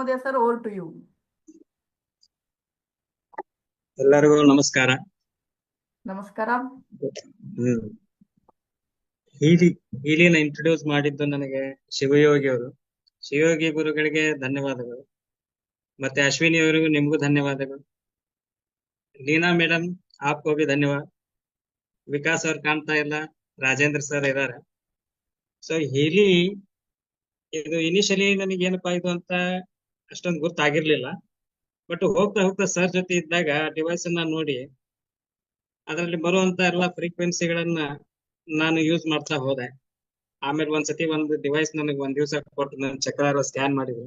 Arunodaya sir over to you ಎಲ್ಲರಿಗೂ ನಮಸ್ಕಾರ. ನಮಸ್ಕಾರ. ಹೀಲಿ ಹೀಲಿನ ಇಂಟ್ರೊಡ್ಯೂಸ್ ಮಾಡಿದ್ದು ನನಗೆ ಶಿವಯೋಗಿ ಅವರು. ಶಿವಯೋಗಿ ಗುರುಗಳಿಗೆ ಧನ್ಯವಾದಗಳು. ಮತ್ತೆ ಅಶ್ವಿನಿ ಅವರಿಗೂ ನಿಮಗೂ ಧನ್ಯವಾದಗಳು. ಲೀನಾ ಮೇಡಮ್ ಆಪ್ ಹೋಗಿ ಧನ್ಯವಾದ. ವಿಕಾಸ್ ಅವ್ರು ಕಾಣ್ತಾ ಇಲ್ಲ ರಾಜೇಂದ್ರ ಸರ್ ಇದಾರೆ. ಸೊ ಹೀಲಿ ಇದು ಇನಿಷಿಯಲಿ ನನಗೆ ಏನಪ್ಪಾ ಇದು ಅಂತ ಅಷ್ಟೊಂದು ಗೊತ್ತಾಗಿರ್ಲಿಲ್ಲ. ಬಟ್ ಹೋಗ್ತಾ ಹೋಗ್ತಾ ಸರ್ ಜೊತೆ ಇದ್ದಾಗ ಡಿವೈಸ್ ಅನ್ನ ನೋಡಿ, ಅದರಲ್ಲಿ ಬರುವಂತ ಎಲ್ಲ ಫ್ರೀಕ್ವೆನ್ಸಿಗಳನ್ನ ನಾನು ಯೂಸ್ ಮಾಡ್ತಾ ಹೋದೆ. ಆಮೇಲೆ ಒಂದ್ಸತಿ ಒಂದು ಡಿವೈಸ್ ನನಗೆ ಒಂದ್ ದಿವಸ ಕೊಟ್ಟು ನನ್ನ ಚಕ್ರ ಸ್ಕ್ಯಾನ್ ಮಾಡಿದ್ರು.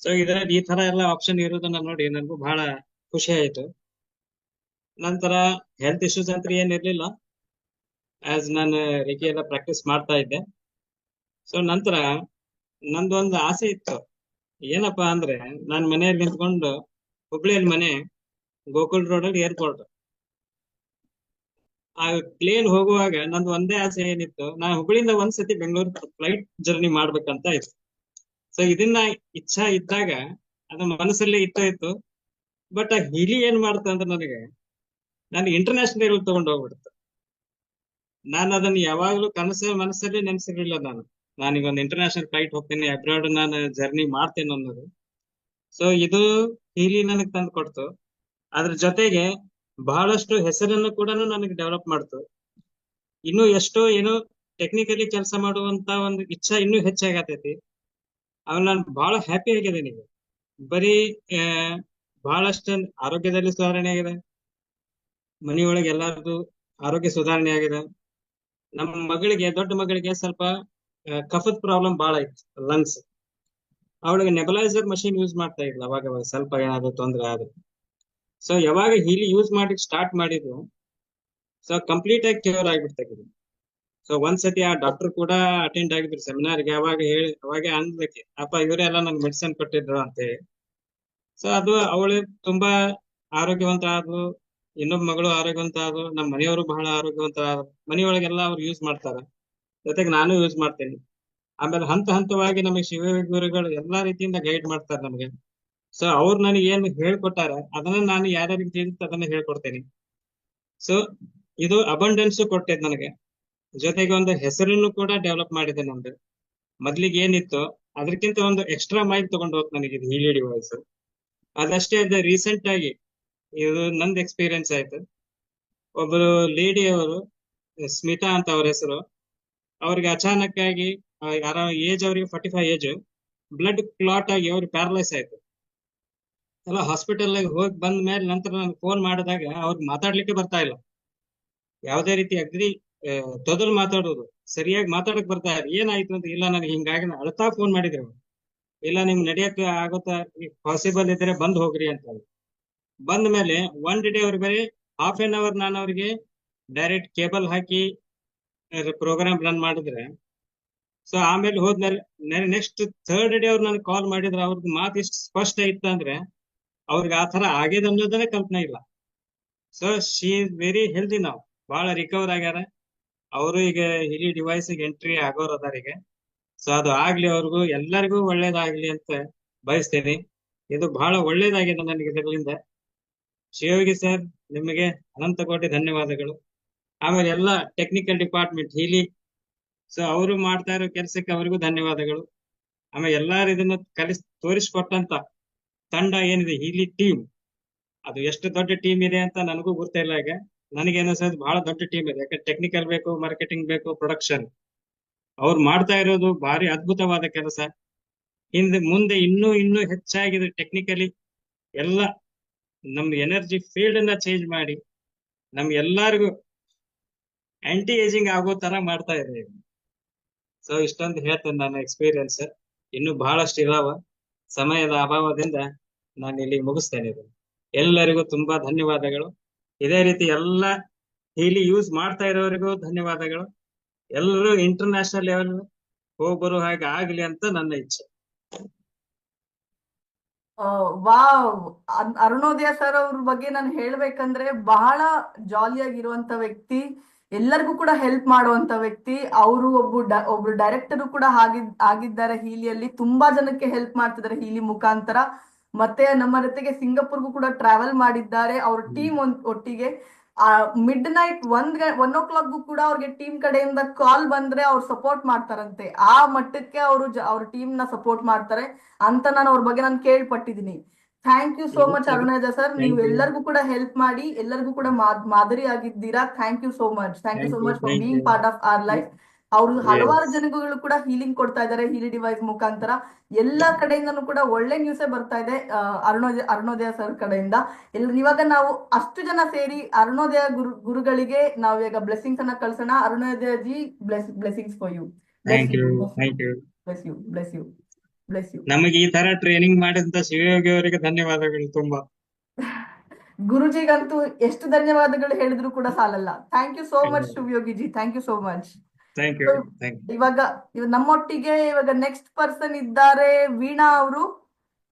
ಸೊ ಇದರಲ್ಲಿ ಈ ತರ ಎಲ್ಲ ಆಪ್ಷನ್ ಇರೋದನ್ನ ನೋಡಿ ನನಗೂ ಬಹಳ ಖುಷಿ ಆಯ್ತು. ನಂತರ ಹೆಲ್ತ್ ಇಶ್ಯೂಸ್ ಅಂತ ಏನಿರ್ಲಿಲ್ಲ ಆಸ್ ನಾನು ರೇಖೆ ಎಲ್ಲ ಪ್ರಾಕ್ಟೀಸ್ ಮಾಡ್ತಾ ಇದ್ದೆ. ಸೊ ನಂತರ ನಂದೊಂದು ಆಸೆ ಇತ್ತು. ಏನಪ್ಪಾ ಅಂದ್ರೆ ನಾನ್ ಮನೆಯಲ್ಲಿ ನಿಂತ್ಕೊಂಡು ಹುಬ್ಳಿಯಲ್ಲಿ ಮನೆ ಗೋಕುಲ್ ರೋಡ್ ಅಲ್ಲಿ ಏರ್ಪೋರ್ಟ್ ಆ ಪ್ಲೇನ್ ಹೋಗುವಾಗ ನಂದು ಒಂದೇ ಆಸೆ ಏನಿತ್ತು, ನಾ ಹುಬ್ಳಿಯಿಂದ ಒಂದ್ಸತಿ ಬೆಂಗಳೂರು ಫ್ಲೈಟ್ ಜರ್ನಿ ಮಾಡ್ಬೇಕಂತ ಇತ್ತು. ಸೊ ಇದನ್ನ ಇಚ್ಛಾ ಇದ್ದಾಗ ಅದು ಮನಸ್ಸಲ್ಲಿ ಇತ್ತ ಇತ್ತು. ಬಟ್ ಆ ಹಿಲಿ ಏನ್ ಮಾಡ್ತ ಅಂದ್ರೆ ನನಗೆ ನಾನು ಇಂಟರ್ನ್ಯಾಷನಲ್ ತಗೊಂಡು ಹೋಗ್ಬಿಡ್ತು. ನಾನು ಅದನ್ನ ಯಾವಾಗ್ಲೂ ಕನಸ ಮನಸ್ಸಲ್ಲಿ ನೆನ್ಸಿರ್ಲಿಲ್ಲ ನಾನು. ನಾನೀಗ ಒಂದು ಇಂಟರ್ನ್ಯಾಷನಲ್ ಫ್ಲೈಟ್ ಹೋಗ್ತೀನಿ ಅಬ್ರಾಡ್ ನಾನು ಜರ್ನಿ ಮಾಡ್ತೇನೆ ಅನ್ನೋದು. ಸೊ ಇದು ಹೀಲಿ ನನಗೆ ತಂದು ಕೊಡ್ತು. ಅದ್ರ ಜೊತೆಗೆ ಬಹಳಷ್ಟು ಹೆಸರನ್ನು ಕೂಡ ನನಗೆ ಡೆವಲಪ್ ಮಾಡ್ತು. ಇನ್ನು ಎಷ್ಟೋ ಏನೋ ಟೆಕ್ನಿಕಲಿ ಕೆಲಸ ಮಾಡುವಂತ ಒಂದು ಇಚ್ಛಾ ಇನ್ನೂ ಹೆಚ್ಚಾಗತೈತಿ. ಆಮೇಲೆ ನಾನು ಬಹಳ ಹ್ಯಾಪಿ ಆಗಿದ್ದೇನೆ ಈಗ. ಬರೀ ಬಹಳಷ್ಟು ಆರೋಗ್ಯದಲ್ಲಿ ಸುಧಾರಣೆ ಆಗಿದೆ. ಮನೆಯೊಳಗೆ ಎಲ್ಲಾರ್ದು ಆರೋಗ್ಯ ಸುಧಾರಣೆ ಆಗಿದೆ. ನಮ್ಮ ಮಗಳಿಗೆ, ದೊಡ್ಡ ಮಗಳಿಗೆ ಸ್ವಲ್ಪ ಕಫದ ಪ್ರಾಬ್ಲಮ್ ಬಹಳ ಇತ್ತು ಲಂಗ್ಸ್ ಅವಳಿಗೆ ನೆಬಲೈಸರ್ ಮಷಿನ್ ಯೂಸ್ ಮಾಡ್ತಾ ಇದ್ಲ, ಅವಾಗ ಅವಾಗ ಸ್ವಲ್ಪ ಏನಾದ್ರು ತೊಂದರೆ ಆದ್ರೆ. ಸೊ ಯಾವಾಗ ಹೀಲಿ ಯೂಸ್ ಮಾಡಿ ಸ್ಟಾರ್ಟ್ ಮಾಡಿದ್ರು ಸೊ ಕಂಪ್ಲೀಟ್ ಆಗಿ ಕ್ಯೂರ್ ಆಗ್ಬಿಡ್ತಾಗಿದೆ ಸೊ ಒಂದ್ಸತಿ ಆ ಡಾಕ್ಟರ್ ಕೂಡ ಅಟೆಂಡ್ ಆಗಿದ್ರು ಸೆಮಿನಾರ್ಗೆ ಅವಾಗ ಹೇಳಿ, ಅವಾಗ ಅಂದ್ಲಕ್ಕೆ, ಅಪ್ಪ, ಇವರೆಲ್ಲ ನನ್ಗೆ ಮೆಡಿಸಿನ್ ಕೊಟ್ಟಿದ್ರು ಅಂತ ಹೇಳಿ. ಸೊ ಅದು ಅವಳು ತುಂಬಾ ಆರೋಗ್ಯವಂತ ಆದ್ಲು, ಇನ್ನೊಬ್ಬ ಮಗಳು ಆರೋಗ್ಯವಂತ ಆದ್ಲು ನಮ್ಮ ಮನೆಯವರು ಬಹಳ ಆರೋಗ್ಯವಂತ ಮನೆಯೊಳಗೆಲ್ಲ ಅವ್ರು ಯೂಸ್ ಮಾಡ್ತಾರ. ಜೊತೆಗೆ ನಾನು ಯೂಸ್ ಮಾಡ್ತೀನಿ. ಆಮೇಲೆ ಹಂತ ಹಂತವಾಗಿ ನಮಗೆ ಶಿವ ಗುರುಗಳು ಎಲ್ಲಾ ರೀತಿಯಿಂದ ಗೈಡ್ ಮಾಡ್ತಾರೆ ನಮಗೆ. ಸೊ ಅವ್ರು ನನಗೆ ಏನ್ ಹೇಳ್ಕೊಟ್ಟಾರೆ, ಅದನ್ನ ನಾನು ಯಾರ್ಯಾರಿಗೆ ತಿಳಿದು ಅದನ್ನ ಹೇಳ್ಕೊಡ್ತೇನೆ. ಸೊ ಇದು ಅಬಂಡೆನ್ಸ್ ಕೊಟ್ಟಿದ್ ನನಗೆ. ಜೊತೆಗೆ ಒಂದು ಹೆಸರನ್ನು ಕೂಡ ಡೆವಲಪ್ ಮಾಡಿದೆ ನಂದು. ಮೊದ್ಲಿಗೆ ಏನಿತ್ತು, ಅದಕ್ಕಿಂತ ಒಂದು ಎಕ್ಸ್ಟ್ರಾ ಮೈಕ್ ತಗೊಂಡು ಹೋಗ್ ನನಗೆ ಇದು ಹೀಲಿ ವಾಯ್ಸ್ ಅದಷ್ಟೇ ಅದ ರೀಸೆಂಟ್ ಆಗಿ ಇದು ನಂದು ಎಕ್ಸ್ಪೀರಿಯನ್ಸ್ ಆಯ್ತು. ಒಬ್ಬರು ಲೇಡಿ ಅವರು ಸ್ಮಿತಾ ಅಂತ ಅವ್ರ ಹೆಸರು. ಅವ್ರಿಗೆ ಅಚಾನಕ್ ಆಗಿ ಯಾರ ಏಜ್ ಅವ್ರಿಗೆ forty five age blood clot ಆಗಿ ಅವ್ರಿಗೆ ಪ್ಯಾರಲೈಸ್ ಆಯ್ತು ಎಲ್ಲ ಹಾಸ್ಪಿಟಲ್ ಹೋಗಿ ಬಂದ ಮೇಲೆ ನಂತರ ನಾನು ಫೋನ್ ಮಾಡಿದಾಗ ಅವ್ರಿಗೆ ಮಾತಾಡ್ಲಿಕ್ಕೆ ಬರ್ತಾ ಇಲ್ಲ ಯಾವುದೇ ರೀತಿ ಅಗ್ರಿ ತೊದಲು ಮಾತಾಡೋದು, ಸರಿಯಾಗಿ ಮಾತಾಡಕ್ ಬರ್ತಾ ಇಲ್ಲ ಏನಾಯ್ತು ಅಂತ, ಇಲ್ಲ, ನನಗೆ ಹಿಂಗಾಗಿ ಅಳತಾ ಫೋನ್ ಮಾಡಿದ್ರು. ಇಲ್ಲ, ನಿಮ್ಗೆ ನಡೆಯಕ್ಕೆ ಆಗುತ್ತಾ ಪಾಸಿಬಲ್ ಇದ್ರೆ ಬಂದ್ ಹೋಗ್ರಿ ಅಂತ. ಬಂದ ಮೇಲೆ ಒನ್ ಡೇ ಅವ್ರಿಗೆ ಬರೀ ಹಾಫ್ ಎನ್ ಅವರ್ ನಾನು ಅವ್ರಿಗೆ ಡೈರೆಕ್ಟ್ ಕೇಬಲ್ ಹಾಕಿ ಪ್ರೋಗ್ರಾಮ್ ರನ್ ಮಾಡಿದ್ರೆ. ಸೊ ಆಮೇಲೆ ಹೋದ್ಮೇಲೆ ನೆಕ್ಸ್ಟ್ ಥರ್ಡ್ ಡೇ ಅವ್ರು ನನಗೆ ಕಾಲ್ ಮಾಡಿದ್ರೆ. ಅವ್ರದ್ದು ಮಾತು ಎಷ್ಟು ಸ್ಪಷ್ಟ ಇತ್ತು ಅಂದ್ರೆ ಅವ್ರಿಗೆ ಆ ತರ ಆಗಿದೆ ಅನ್ನೋದನ್ನೇ ಕಲ್ಪನೆ ಇಲ್ಲ. So she is very healthy ನಾವು ಬಹಳ ರಿಕವರ್ ಆಗ್ಯಾರ. ಅವರು ಈಗ ಹಿರಿ ಡಿವೈಸ್ ಎಂಟ್ರಿ ಆಗೋರ್ ಅದಾರಿಗೆ ಸೊ ಅದು ಆಗ್ಲಿ ಅವ್ರಿಗೂ, ಎಲ್ಲರಿಗೂ ಒಳ್ಳೇದಾಗ್ಲಿ ಅಂತ ಬಯಸ್ತೇನೆ. ಇದು ಬಹಳ ಒಳ್ಳೇದಾಗಿದೆ ನನಗೆ ಇದರಿಂದ. ಶಿವಯೋಗಿ ಸರ್ ನಿಮಗೆ ಅನಂತ ಕೋಟಿ ಧನ್ಯವಾದಗಳು. ಆಮೇಲೆ ಎಲ್ಲ ಟೆಕ್ನಿಕಲ್ ಡಿಪಾರ್ಟ್ಮೆಂಟ್ ಹೀಲಿ. ಸೊ ಅವರು ಮಾಡ್ತಾ ಇರೋ ಕೆಲಸಕ್ಕೆ ಅವರಿಗೂ ಧನ್ಯವಾದಗಳು. ಆಮೇಲೆ ಎಲ್ಲಾರು ಇದನ್ನ ಕಲಿಸ್, ತೋರಿಸ್ಕೊಟ್ಟಂತ ತಂಡ ಏನಿದೆ, ಹೀಲಿ ಟೀಮ್ ಅದು ಎಷ್ಟು ದೊಡ್ಡ ಟೀಮ್ ಇದೆ ಅಂತ ನನಗೂ ಗೊತ್ತಿಲ್ಲ ಈಗ. ನನಗೆ ಅನಿಸೋದು ಬಹಳ ದೊಡ್ಡ ಟೀಮ್ ಇದೆ. ಯಾಕಂದ್ರೆ ಟೆಕ್ನಿಕಲ್ ಬೇಕು ಮಾರ್ಕೆಟಿಂಗ್ ಬೇಕು ಪ್ರೊಡಕ್ಷನ್ ಅವ್ರು ಮಾಡ್ತಾ ಇರೋದು ಭಾರಿ ಅದ್ಭುತವಾದ ಕೆಲಸ. ಹಿಂದೆ, ಮುಂದೆ ಇನ್ನೂ ಇನ್ನೂ ಹೆಚ್ಚಾಗಿದೆ ಟೆಕ್ನಿಕಲಿ ಎಲ್ಲ ನಮ್ಮ ಎನರ್ಜಿ ಫೀಲ್ಡ್ ಅನ್ನ ಚೇಂಜ್ ಮಾಡಿ. ನಮ್ ಎಲ್ಲಾರ್ಗು ಆಂಟಿ ಏಜಿಂಗ್ ಆಗೋ ತರ ಮಾಡ್ತಾ ಇದೆ ಸೊ ಇಷ್ಟೊಂದು ಹೇಳ್ತೇನೆ ನನ್ನ ಎಕ್ಸ್ಪೀರಿಯನ್ಸ್ ಇನ್ನು ಬಹಳಷ್ಟು ಇದಾವ. ಸಮಯದ ಅಭಾವದಿಂದ ನಾನು ಇಲ್ಲಿ ಮುಗಿಸ್ತೇನೆ ಎಲ್ಲರಿಗೂ ತುಂಬಾ ಧನ್ಯವಾದಗಳು. ಇದೇ ರೀತಿ ಎಲ್ಲ ಇಲ್ಲಿ ಯೂಸ್ ಮಾಡ್ತಾ ಇರೋರಿಗೂ ಧನ್ಯವಾದಗಳು. ಎಲ್ಲರೂ ಇಂಟರ್ನ್ಯಾಷನಲ್ ಲೆವೆಲ್ ಹೋಗಿ ಬರೋ ಹಾಗೆ ಆಗ್ಲಿ ಅಂತ ನನ್ನ ಇಚ್ಛೆ. ವಾವ್. ಅರುಣೋದಯ ಸರ್ ಅವ್ರ ಬಗ್ಗೆ ನಾನು ಹೇಳ್ಬೇಕಂದ್ರೆ ಬಹಳ ಜಾಲಿಯಾಗಿರುವಂತ ವ್ಯಕ್ತಿ. ಎಲ್ಲರಿಗೂ ಕೂಡ ಹೆಲ್ಪ್ ಮಾಡುವಂತ ವ್ಯಕ್ತಿ. ಅವರು ಒಬ್ಬ ಒಬ್ರು ಡೈರೆಕ್ಟರ್ ಕೂಡ ಆಗಿದ್ ಆಗಿದ್ದಾರೆ ಹೀಲಿಯಲ್ಲಿ. ತುಂಬಾ ಜನಕ್ಕೆ ಹೆಲ್ಪ್ ಮಾಡ್ತಿದ್ದಾರೆ ಹೀಲಿ ಮುಖಾಂತರ. ಮತ್ತೆ ನಮ್ಮ ಜೊತೆಗೆ ಸಿಂಗಾಪುರ್ಗೂ ಕೂಡ ಟ್ರಾವೆಲ್ ಮಾಡಿದ್ದಾರೆ. ಅವ್ರ ಟೀಮ್ ಒಟ್ಟಿಗೆ. ಮಿಡ್ ನೈಟ್ ಒಂದ್ ಒನ್ ಓ ಕ್ಲಾಕ್ಗೂ ಕೂಡ ಅವ್ರಿಗೆ ಟೀಮ್ ಕಡೆಯಿಂದ ಕಾಲ್ ಬಂದ್ರೆ ಅವ್ರು ಸಪೋರ್ಟ್ ಮಾಡ್ತಾರಂತೆ. ಆ ಮಟ್ಟಕ್ಕೆ ಅವರು ಅವ್ರ ಟೀಮ್ನ ಸಪೋರ್ಟ್ ಮಾಡ್ತಾರೆ ಅಂತ ನಾನು ಅವ್ರ ಬಗ್ಗೆ ನಾನು ಕೇಳ್ಪಟ್ಟಿದ್ದೀನಿ. Thank you so much Arunayya sir ನೀವು ಎಲ್ಲರಿಗೂ ಕೂಡ ಹೆಲ್ಪ್ ಮಾಡಿ ಎಲ್ಲರಿಗೂ ಕೂಡ ಮಾದ್- ಮಾದರಿ ಆಗಿದ್ದೀರಾ. Thank you so much thank you so much for being part of our life ಅವರು ಹಲವಾರು ಜನಗಳು ಕೂಡ ಹೀಲಿಂಗ್ ಕೊಡ್ತಾ ಇದ್ದಾರೆ ಹೀಲಿ ಡಿವೈಸ್ ಮುಖಾಂತರ. ಎಲ್ಲಾ ಕಡೆಯಿಂದನೂ ಕೂಡ ಒಳ್ಳೆ ನ್ಯೂಸೇ ಬರ್ತಾ ಇದೆ ಅರುಣೋದಯ ಅರುಣೋದಯ ಸರ್ ಕಡೆಯಿಂದ. ಎಲ್ಲ ಇವಾಗ ನಾವು ಅಷ್ಟು ಜನ ಸೇರಿ ಅರುಣೋದಯ ಗುರು ಗುರುಗಳಿಗೆ ನಾವು ಈಗ ಬ್ಲೆಸ್ಸಿಂಗ್ಸ್ ಅನ್ನ ಕಳ್ಸೋಣ. Arunodaya ji bless blessings for you bless you bless you ನಮಗೆ ಈ ತರ ಟ್ರೈನಿಂಗ್ ಮಾಡಿದಂತ ಶಿವಯೋಗಿ ಅವರಿಗೆ ಧನ್ಯವಾದಗಳು ತುಂಬಾ. ಗುರುಜಿಗಂತೂ ಎಷ್ಟು ಧನ್ಯವಾದಗಳು ಹೇಳಿದ್ರು ಕೂಡ ಸಾಲಲ್ಲ. Thank you so much Shivayogi ji thank you so much thank you thank you ಇವಾಗ ಇವ ನಮ್ಮೊಟ್ಟಿಗೆ ಇವಾಗ ನೆಕ್ಸ್ಟ್ ಪರ್ಸನ್ ಇದ್ದಾರೆ ವೀಣಾ ಅವರು.